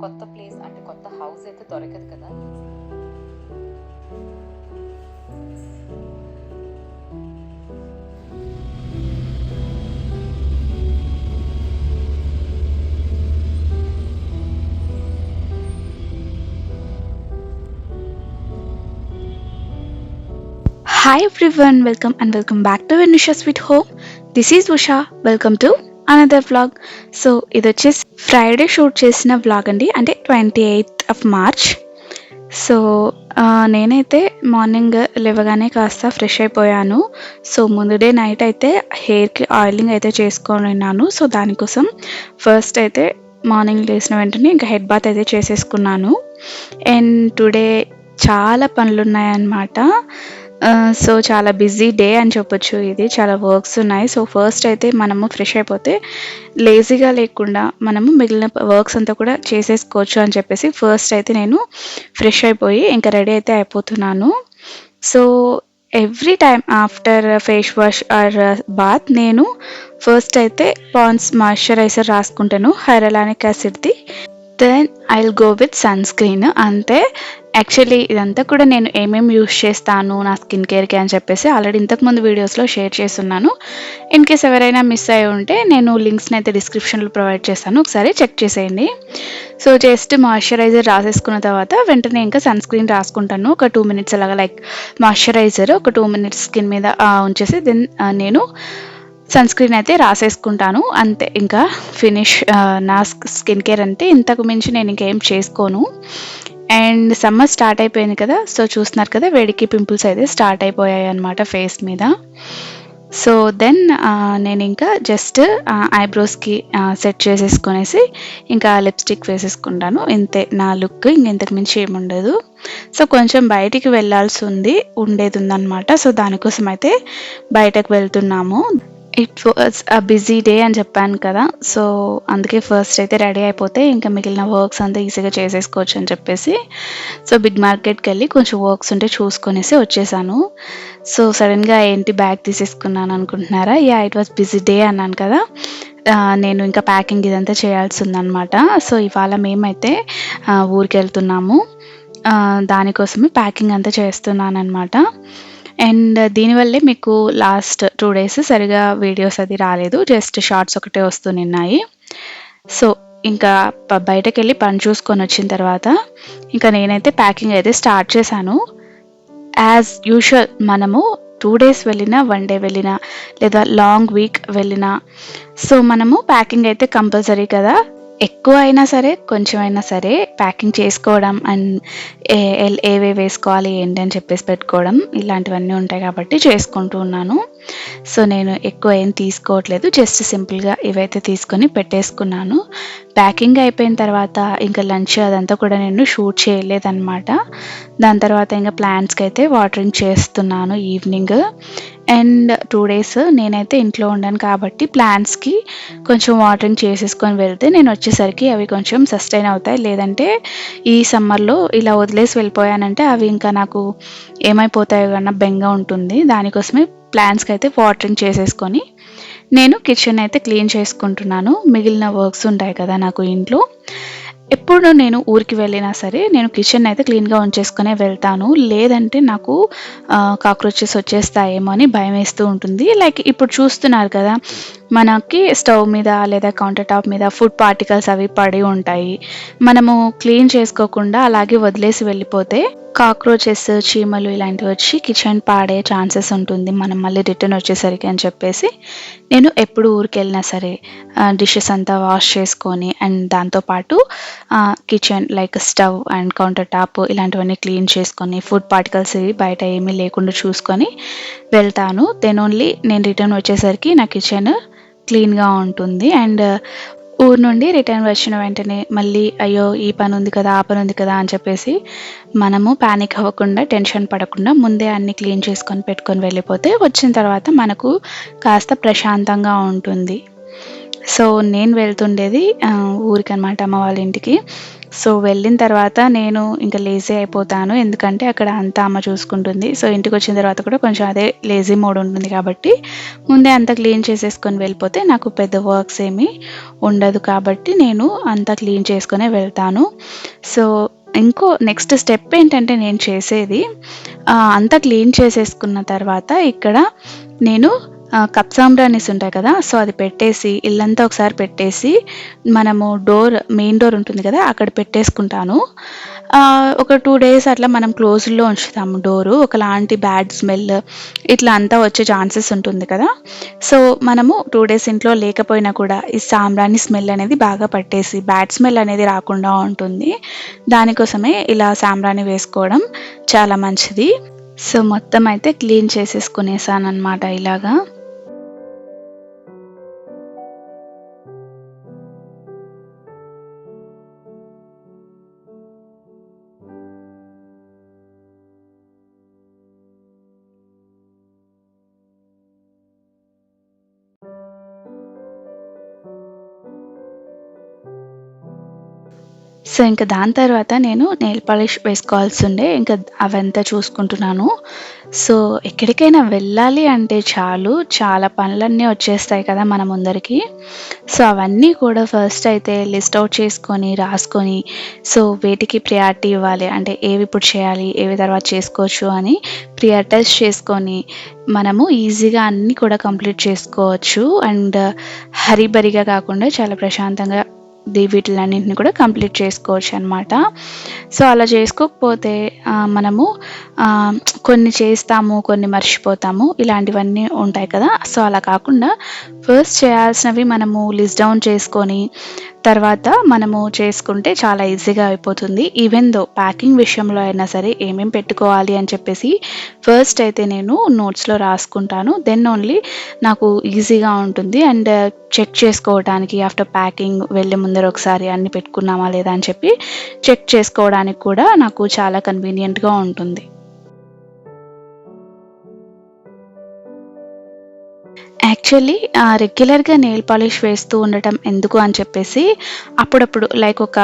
కొత్త ప్లేస్ అంటే కొత్త హౌస్ అయితే దొరకదు కదా. Hi everyone welcome and welcome back to Venusha sweet home this is Usha welcome to another vlog so ఇది వచ్చేసి ఫ్రైడే షూట్ చేసిన వ్లాగ్ అండి. అంటే twenty eighth of March so నేనైతే మార్నింగ్ లేవగానే కాస్త ఫ్రెష్ అయిపోయాను. సో ముందు డే నైట్ అయితే హెయిర్కి ఆయిలింగ్ అయితే చేసుకొని ఉన్నాను. సో దానికోసం ఫస్ట్ అయితే మార్నింగ్ లేచిన వెంటనే ఇంకా హెడ్ బాత్ అయితే చేసేసుకున్నాను. అండ్ టుడే చాలా పనులు ఉన్నాయన్నమాట సో చాలా బిజీ డే అని చెప్పొచ్చు ఇది. చాలా వర్క్స్ ఉన్నాయి. సో ఫస్ట్ అయితే మనము ఫ్రెష్ అయిపోతే లేజీగా లేకుండా మనము మిగిలిన వర్క్స్ అంతా కూడా చేసేసుకోవచ్చు అని చెప్పేసి ఫస్ట్ అయితే నేను ఫ్రెష్ అయిపోయి ఇంకా రెడీ అయితే అయిపోతున్నాను. So every time after face wash or bath నేను ఫస్ట్ అయితే పాన్స్ మాయిశ్చరైజర్ రాసుకుంటాను. Hyaluronic యాసిడ్ది. Then I will go with sunscreen అంతే యాక్చువల్లీ ఇదంతా కూడా నేను ఏమేమి యూస్ చేస్తాను నా స్కిన్ కేర్కి అని చెప్పేసి ఆల్రెడీ ఇంతకుముందు వీడియోస్లో షేర్ చేస్తున్నాను. ఇన్ కేస్ ఎవరైనా మిస్ అయి ఉంటే నేను లింక్స్ని అయితే డిస్క్రిప్షన్లో ప్రొవైడ్ చేస్తాను. ఒకసారి చెక్ చేసేయండి. సో జస్ట్ మాయిశ్చరైజర్ రాసేసుకున్న తర్వాత వెంటనే ఇంకా సన్ స్క్రీన్ రాసుకుంటాను. ఒక టూ మినిట్స్ అలాగా లైక్ మాయిశ్చరైజర్ ఒక టూ మినిట్స్ స్కిన్ మీద ఉంచేసి దెన్ నేను సన్ స్క్రీన్ అయితే రాసేసుకుంటాను. అంతే ఇంకా ఫినిష్ నా స్కిన్ కేర్ అంటే ఇంతకు మించి నేను ఇంకేం చేసుకోను. అండ్ సమ్మర్ స్టార్ట్ అయిపోయింది కదా సో చూస్తున్నారు కదా వేడికి పింపుల్స్ అయితే స్టార్ట్ అయిపోయాయి అనమాట ఫేస్ మీద. సో దెన్ నేను ఇంకా జస్ట్ ఐబ్రోస్కి సెట్ చేసేసుకొనేసి ఇంకా లిప్స్టిక్ వేసేసుకుంటాను. ఇంతే నా లుక్ ఇంకెంతకు మించి ఏముండదు సో కొంచెం బయటికి వెళ్ళాల్సి ఉంది ఉండేది ఉందన్నమాట. సో దానికోసం అయితే బయటకు వెళ్తున్నాము. It was a busy day అని చెప్పాను కదా. సో అందుకే ఫస్ట్ అయితే రెడీ అయిపోతే ఇంకా మిగిలిన వర్క్స్ అంతా ఈజీగా చేసేసుకోవచ్చు అని చెప్పేసి. సో బిగ్ మార్కెట్కి వెళ్ళి కొంచెం వర్క్స్ ఉంటే చూసుకొనేసి వచ్చేసాను. సో సడన్గా ఏంటి బ్యాగ్ తీసేసుకున్నాను అనుకుంటున్నారా? Yeah it was busy day అన్నాను కదా. నేను ఇంకా ప్యాకింగ్ ఇదంతా చేయాల్సి ఉందన్నమాట సో ఇవాళ మేమైతే ఊరికి వెళ్తున్నాము దానికోసమే ప్యాకింగ్ అంతా చేస్తున్నాను అనమాట అండ్ దీనివల్లే మీకు లాస్ట్ టూ డేస్ సరిగా వీడియోస్ అది రాలేదు. జస్ట్ షార్ట్స్ ఒకటే వస్తున్నాయి సో ఇంకా బయటకు వెళ్ళి పని చూసుకొని వచ్చిన తర్వాత ఇంకా నేనైతే ప్యాకింగ్ అయితే స్టార్ట్ చేశాను. యాజ్ యూజువల్ మనము టూ డేస్ వెళ్ళినా వన్ డే వెళ్ళినా లేదా లాంగ్ వీక్ వెళ్ళినా. సో మనము ప్యాకింగ్ అయితే కంపల్సరీ కదా. ఎక్కువ అయినా సరే కొంచెం అయినా సరే ప్యాకింగ్ చేసుకోవడం అండ్ ఏవే వేసుకోవాలి ఏంటి అని చెప్పేసి పెట్టుకోవడం ఇలాంటివన్నీ ఉంటాయి కాబట్టి చేసుకుంటూ ఉన్నాను. సో నేను ఎక్కువ ఏం తీసుకోవట్లేదు జస్ట్ సింపుల్గా ఇవైతే తీసుకొని పెట్టేసుకున్నాను. ప్యాకింగ్ అయిపోయిన తర్వాత ఇంకా లంచ్ అదంతా కూడా నేను షూట్ చేయలేదన్నమాట. దాని తర్వాత ఇంకా ప్లాంట్స్కి అయితే వాటరింగ్ చేస్తున్నాను ఈవినింగ్ అండ్ టూ డేస్ నేనైతే ఇంట్లో ఉండను కాబట్టి ప్లాంట్స్కి కొంచెం వాటరింగ్ చేసేసుకొని వెళ్తే నేను వచ్చేసరికి అవి కొంచెం సస్టైన్ అవుతాయి. లేదంటే ఈ సమ్మర్లో ఇలా వదిలేసి వెళ్ళిపోయానంటే అవి ఇంకా నాకు ఏమైపోతాయో కన్నా బెంగ ఉంటుంది. దానికోసమే ప్లాంట్స్కి అయితే వాటరింగ్ చేసేసుకొని నేను కిచెన్ అయితే క్లీన్ చేసుకుంటున్నాను. మిగిలిన వర్క్స్ ఉంటాయి కదా నాకు ఇంట్లో. ఎప్పుడు నేను ఊరికి వెళ్ళినా సరే నేను కిచెన్ అయితే క్లీన్గా ఉంచేసుకునే వెళ్తాను. లేదంటే నాకు కాక్రోచెస్ వచ్చేస్తాయేమో అని భయం వేస్తూ ఉంటుంది. లైక్ ఇప్పుడు చూస్తున్నారు కదా మనకి స్టవ్ మీద లేదా కౌంటర్ టాప్ మీద ఫుడ్ పార్టికల్స్ అవి పడి ఉంటాయి. మనము క్లీన్ చేసుకోకుండా అలాగే వదిలేసి వెళ్ళిపోతే కాక్రోచెస్ చీమలు ఇలాంటివి వచ్చి కిచెన్ పాడే ఛాన్సెస్ ఉంటుంది. మనం మళ్ళీ రిటర్న్ వచ్చేసరికి అని చెప్పేసి నేను ఎప్పుడు ఊరికి వెళ్ళినా సరే డిషెస్ అంతా వాష్ చేసుకొని అండ్ దాంతోపాటు kitchen like stove and counter top ఇలాంటివన్నీ క్లీన్ చేసుకొని ఫుడ్ పార్టికల్స్ బయట ఏమీ లేకుండా చూసుకొని వెళ్తాను. దెన్ ఓన్లీ నేను రిటర్న్ వచ్చేసరికి నా కిచెన్ క్లీన్గా ఉంటుంది. అండ్ ఊరు నుండి రిటర్న్ వచ్చిన వెంటనే మళ్ళీ అయ్యో ఈ పని ఉంది కదా ఆ పని ఉంది కదా అని చెప్పేసి మనము ప్యానిక్ అవ్వకుండా టెన్షన్ పడకుండా ముందే అన్ని క్లీన్ చేసుకొని పెట్టుకొని వెళ్ళిపోతే వచ్చిన తర్వాత మనకు కాస్త ప్రశాంతంగా ఉంటుంది. సో నేను వెళ్తుండేది ఊరికి అనమాట అమ్మ వాళ్ళ ఇంటికి. సో వెళ్ళిన తర్వాత నేను ఇంకా లేజీ అయిపోతాను. ఎందుకంటే అక్కడ అంతా అమ్మ చూసుకుంటుంది. సో ఇంటికి వచ్చిన తర్వాత కూడా కొంచెం అదే లేజీ మోడ్ ఉంటుంది కాబట్టి ముందే అంతా క్లీన్ చేసేసుకొని వెళ్ళిపోతే నాకు పెద్ద వర్క్స్ ఏమీ ఉండదు కాబట్టి నేను అంతా క్లీన్ చేసుకునే వెళ్తాను. సో ఇంకో నెక్స్ట్ స్టెప్ ఏంటంటే నేను చేసేది అంతా క్లీన్ చేసేసుకున్న తర్వాత ఇక్కడ నేను ఆ, కప్ సాంబ్రానీస్ ఉంటాయి కదా సో అది పెట్టేసి ఇల్లంతా ఒకసారి పెట్టేసి మనము డోర్ మెయిన్ డోర్ ఉంటుంది కదా అక్కడ పెట్టేసుకుంటాను. ఒక టూ డేస్ అట్లా మనం క్లోజ్లో ఉంచుతాము డోరు ఒకలాంటి బ్యాడ్ స్మెల్ ఇట్లా అంతా వచ్చే ఛాన్సెస్ ఉంటుంది కదా. సో మనము టూ డేస్ ఇంట్లో లేకపోయినా కూడా ఈ సాంబ్రాణి స్మెల్ అనేది బాగా పట్టేసి బ్యాడ్ స్మెల్ అనేది రాకుండా ఉంటుంది. దానికోసమే ఇలా సాంబ్రాణి వేసుకోవడం చాలా మంచిది. సో మొత్తం అయితే క్లీన్ చేసేసుకునేసాను అనమాట ఇలాగా. సో ఇంకా దాని తర్వాత నేను నెయిల్ పాలిష్ వేసుకోవాల్సి ఉండే ఇంకా అవంతా చూసుకుంటున్నాను. సో ఎక్కడికైనా వెళ్ళాలి అంటే చాలు చాలా పనులన్నీ వచ్చేస్తాయి కదా మన ముందరికి. సో అవన్నీ కూడా ఫస్ట్ అయితే లిస్ట్ అవుట్ చేసుకొని రాసుకొని సో వేటికి ప్రియారిటీ ఇవ్వాలి. అంటే ఏవి ఇప్పుడు చేయాలి ఏవి తర్వాత చేసుకోవచ్చు అని ప్రియారిటైజ్ చేసుకొని మనము ఈజీగా అన్నీ కూడా కంప్లీట్ చేసుకోవచ్చు. అండ్ హరిబరిగా కాకుండా చాలా ప్రశాంతంగా వీటిలన్నింటిని కూడా కంప్లీట్ చేసుకోవచ్చు అనమాట సో అలా చేసుకోకపోతే మనము కొన్ని చేస్తాము కొన్ని మర్చిపోతాము ఇలాంటివన్నీ ఉంటాయి కదా. సో అలా కాకుండా ఫస్ట్ చేయాల్సినవి మనము లిస్ట్ డౌన్ చేసుకొని తర్వాత మనము చేసుకుంటే చాలా ఈజీగా అయిపోతుంది. ఈవెన్ దో ప్యాకింగ్ విషయంలో అయినా సరే ఏమేం పెట్టుకోవాలి అని చెప్పేసి ఫస్ట్ అయితే నేను నోట్స్లో రాసుకుంటాను. దెన్ ఓన్లీ నాకు ఈజీగా ఉంటుంది. అండ్ చెక్ uh, చేసుకోవడానికి ఆఫ్టర్ ప్యాకింగ్ వెళ్ళే ముందర ఒకసారి అన్ని పెట్టుకున్నామా లేదా అని చెప్పి చెక్ చేసుకోవడానికి కూడా నాకు చాలా కన్వీనియంట్గా ఉంటుంది. యాక్చువల్లీ రెగ్యులర్గా నెయిల్ పాలిష్ వేస్తూ ఉండటం ఎందుకు అని చెప్పేసి అప్పుడప్పుడు లైక్ ఒక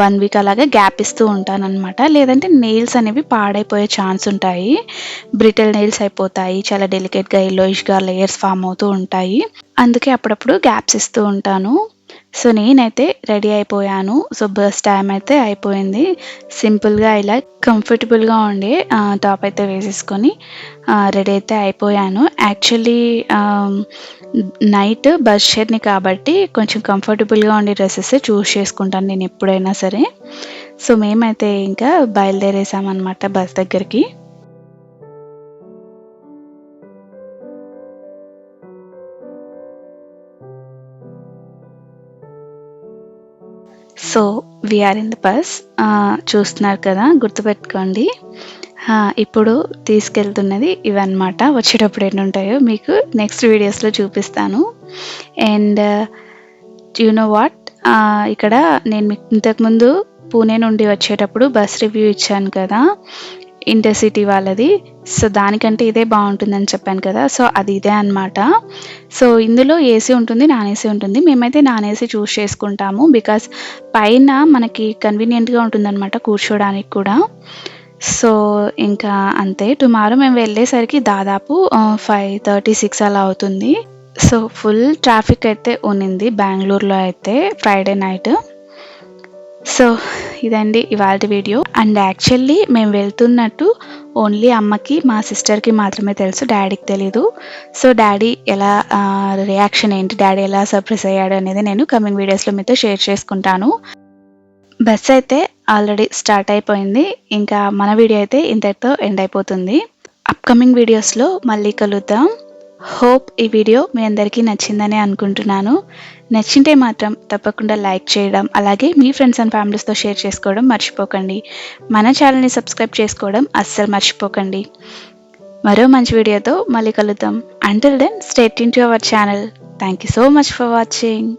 వన్ వీక్ అలాగే గ్యాప్ ఇస్తూ ఉంటానన్నమాట. లేదంటే నెయిల్స్ అనేవి పాడైపోయే ఛాన్స్ ఉంటాయి. బ్రిటిల్ నెయిల్స్ అయిపోతాయి. చాలా డెలికేట్గా ఎల్లోయిష్గా లేయర్స్ ఫామ్ అవుతూ ఉంటాయి. అందుకే అప్పుడప్పుడు గ్యాప్స్ ఇస్తూ ఉంటాను. సో నేనైతే రెడీ అయిపోయాను. సో బస్ టైం అయితే అయిపోయింది. సింపుల్గా ఇలా కంఫర్టబుల్గా ఉండే టాప్ అయితే వేసేసుకొని రెడీ అయితే అయిపోయాను. యాక్చువల్లీ నైట్ బస్ షేర్ని కాబట్టి కొంచెం కంఫర్టబుల్గా ఉండే డ్రెస్సెస్ చూస్ చేసుకుంటాను నేను ఎప్పుడైనా సరే. సో మేమైతే ఇంకా బయలుదేరేసామన్నమాట బస్ దగ్గరికి. So we're in the bus చూస్తున్నారు కదా గుర్తుపెట్టుకోండి. ఇప్పుడు తీసుకెళ్తున్నది ఇవన్నమాట. వచ్చేటప్పుడు ఎన్ని ఉంటాయో మీకు నెక్స్ట్ వీడియోస్లో చూపిస్తాను. అండ్ యు నో వాట్ ఇక్కడ నేను మీకు ఇంతకుముందు పూణే నుండి వచ్చేటప్పుడు బస్ రివ్యూ ఇచ్చాను కదా. ఇంటర్సిటీ వాళ్ళది. సో దానికంటే ఇదే బాగుంటుందని చెప్పాను కదా. సో అది ఇదే అన్నమాట. సో ఇందులో ఏసీ ఉంటుంది నాన్ ఏసీ ఉంటుంది. మేమైతే నాన్ ఏసీ చూస్ చేసుకుంటాము బికాస్ పైన మనకి కన్వీనియంట్గా ఉంటుందన్నమాట కూర్చోడానికి కూడా. సో ఇంకా అంతే. టుమారో మేము వెళ్ళేసరికి దాదాపు ఫైవ్ థర్టీ సిక్స్ అలా అవుతుంది. సో ఫుల్ ట్రాఫిక్ అయితే ఉన్నింది బెంగళూరులో అయితే ఫ్రైడే నైట్. సో ఇదండి ఇవాళ వీడియో. అండ్ యాక్చువల్లీ మేము వెళ్తున్నట్టు ఓన్లీ అమ్మకి మా సిస్టర్కి మాత్రమే తెలుసు డాడీకి తెలీదు. సో డాడీ ఎలా రియాక్షన్ ఏంటి డాడీ ఎలా సర్ప్రైజ్ అయ్యాడు అనేది నేను కమింగ్ వీడియోస్లో మీతో షేర్ చేసుకుంటాను. బస్ అయితే ఆల్రెడీ స్టార్ట్ అయిపోయింది. ఇంకా మన వీడియో అయితే ఇంతటితో ఎండ్ అయిపోతుంది. అప్కమింగ్ వీడియోస్లో మళ్ళీ కలుద్దాం. హోప్ ఈ వీడియో మీ అందరికీ నచ్చిందని అనుకుంటున్నాను. నచ్చింటే మాత్రం తప్పకుండా లైక్ చేయడం అలాగే మీ ఫ్రెండ్స్ అండ్ ఫ్యామిలీస్తో షేర్ చేసుకోవడం మర్చిపోకండి. మన ఛానల్ని సబ్స్క్రైబ్ చేసుకోవడం అస్సలు మర్చిపోకండి. మరో మంచి వీడియోతో మళ్ళీ కలుద్దాం. Until then stay in to our channel thank you so much for watching